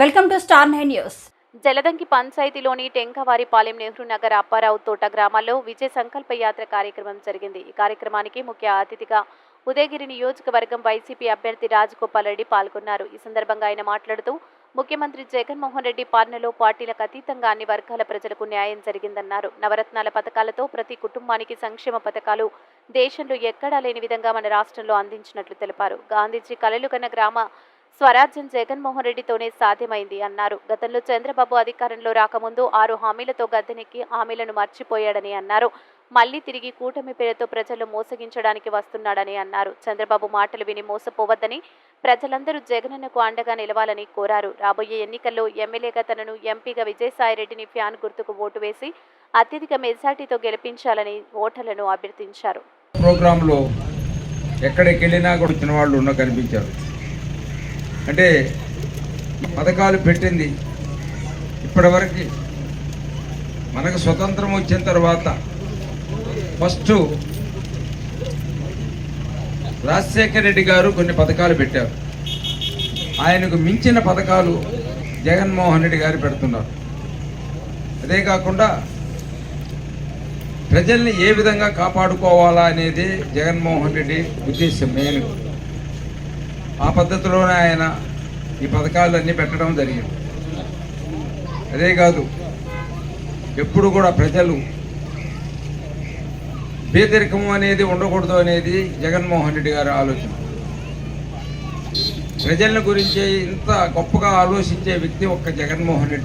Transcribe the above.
Welcome to star nine news. Jaladanki పంచాయతీలోని Tenkavaripalem Nehru Nagar Apparao తోట గ్రామాల్లో విజయ సంకల్ప యాత్ర కార్యక్రమం జరిగింది. ఈ కార్యక్రమానికి ముఖ్య అతిథిగా ఉదయగిరి నియోజకవర్గం వైసీపీ అభ్యర్థి రాజగోపాల్ రెడ్డి పాల్గొన్నారు. ఈ సందర్భంగా ఆయన మాట్లాడుతూ ముఖ్యమంత్రి జగన్మోహన్ రెడ్డి పాలనలో పార్టీలకు అతీతంగా అన్ని వర్గాల ప్రజలకు న్యాయం జరిగిందన్నారు. నవరత్నాల పథకాలతో ప్రతి కుటుంబానికి సంక్షేమ పథకాలు దేశంలో ఎక్కడా లేని విధంగా మన రాష్ట్రంలో అందించినట్లు తెలిపారు. గాంధీజీ కలలు కన్న గ్రామ స్వరాజ్యం జగన్మోహన్ రెడ్డితోనే సాధ్యమైంది అన్నారు. గతంలో చంద్రబాబు అధికారంలో రాకముందు ఆరు హామీలతో గద్దెనెక్కి హామీలను మర్చిపోయాడని అన్నారు. మళ్ళీ తిరిగి కూటమి పేరుతో ప్రజలు మోసగించడానికి వస్తున్నాడని అన్నారు. చంద్రబాబు మాటలు విని మోసపోవద్దని ప్రజలందరూ జగనన్నకు అండగా నిలవాలని కోరారు. రాబోయే ఎన్నికల్లో ఎమ్మెల్యేగా తనను ఎంపీగా విజయసాయిరెడ్డిని ఫ్యాన్ గుర్తుకు ఓటు వేసి అత్యధిక మెజార్టీతో గెలిపించాలని ఓటర్లను అభ్యర్థించారు. ప్రోగ్రాంలో ఎక్కడికి వెళ్ళినా కూడా వాళ్ళు ఉన్న కనిపించారు అంటే పథకాలు పెట్టింది ఇప్పటివరకు మనకు స్వతంత్రం వచ్చిన తర్వాత ఫస్ట్ రాజశేఖర రెడ్డి గారు కొన్ని పథకాలు పెట్టారు. ఆయనకు మించిన పథకాలు జగన్మోహన్ రెడ్డి గారు పెడుతున్నారు. అదే కాకుండా ప్రజల్ని ఏ విధంగా కాపాడుకోవాలా అనేది జగన్మోహన్ రెడ్డి ఉద్దేశం మెయిన్. ఆ పద్ధతిలోనే ఆయన ఈ పథకాలన్నీ పెట్టడం జరిగింది. అదే కాదు ఎప్పుడు కూడా ప్రజలు పేదరికం అనేది ఉండకూడదు అనేది జగన్మోహన్ రెడ్డి గారి ఆలోచన. ప్రజల గురించి ఇంత గొప్పగా ఆలోచించే వ్యక్తి ఒక్క జగన్మోహన్ రెడ్డి.